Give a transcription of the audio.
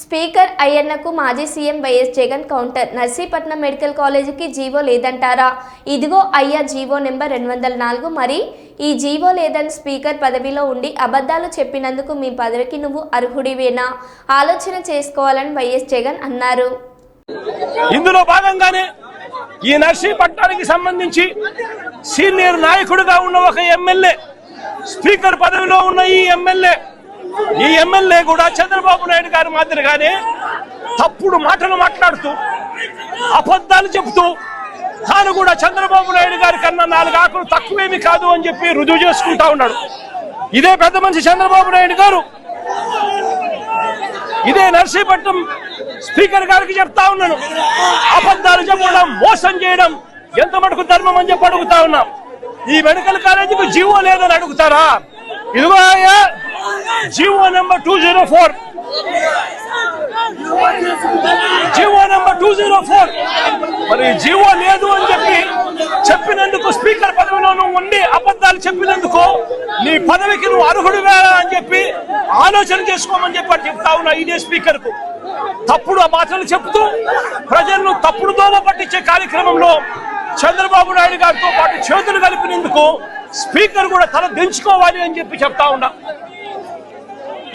Speaker అయ్యన్నకు మాజీ CM YS Jagan counter. Narsipatnam medical కాలేజీకి జీవో లేదంటారా? ఇదిగో అయ్యా జీవో నెంబర్ రెండు వందల నాలుగు. మరి ఈ జీవో లేదని స్పీకర్ పదవిలో ఉండి అబద్ధాలు చెప్పినందుకు మీ పదవికి నువ్వు అర్హుడివేనా? ఆలోచన చేసుకోవాలని వైఎస్ జగన్ అన్నారు. ఇందులో భాగంగానే ఈ నర్సీపట్నానికి సంబంధించి సీనియర్ నాయకుడిగా ఉన్న ఒక ఎమ్మెల్యే స్పీకర్ పదవిలో ఉన్న ఈ ఎమ్మెల్యే ఈ ఎమ్మెల్యే కూడా చంద్రబాబు నాయుడు గారి మాదిరిగానే తప్పుడు మాటలు మాట్లాడుతూ అబద్ధాలు చెబుతూ తాను కూడా చంద్రబాబు నాయుడు గారి కన్నా నాలుగు ఆకులు తక్కువేమి కాదు అని చెప్పి రుజువు చేసుకుంటా ఉన్నాడు. ఇదే పెద్ద మనిషి చంద్రబాబు నాయుడు గారు. ఇదే నర్సీపట్నం స్పీకర్ గారికి చెప్తా ఉన్నాను. అబద్ధాలు చెప్పడం మోసం చేయడం ఎంత మటుకు ధర్మం అని చెప్పి అడుగుతా ఉన్నాం. ఈ మెడికల్ కాలేజీకి జీవో లేదని అడుగుతారా? ఇదిగో అయ్యా GO number two zero four. GO number two zero four. మరి జీవో లేదు అని చెప్పి చెప్పినందుకు స్పీకర్ పదవిలో నువ్వు ఉండి అబద్ధాలు చెప్పినందుకు నీ పదవికి నువ్వు అర్హుడు అని చెప్పి ఆలోచన చేసుకోమని చెప్పి అని చెప్తా ఉన్నా ఇదే స్పీకర్కు తప్పుడు ఆ మాటలు చెప్తూ ప్రజలను తప్పుడు దోమ పట్టించే కార్యక్రమంలో చంద్రబాబు నాయుడు గారితో పాటు చేతులు కలిపినందుకు స్పీకర్ కూడా తల దించుకోవాలి అని చెప్పి చెప్తా ఉన్నా.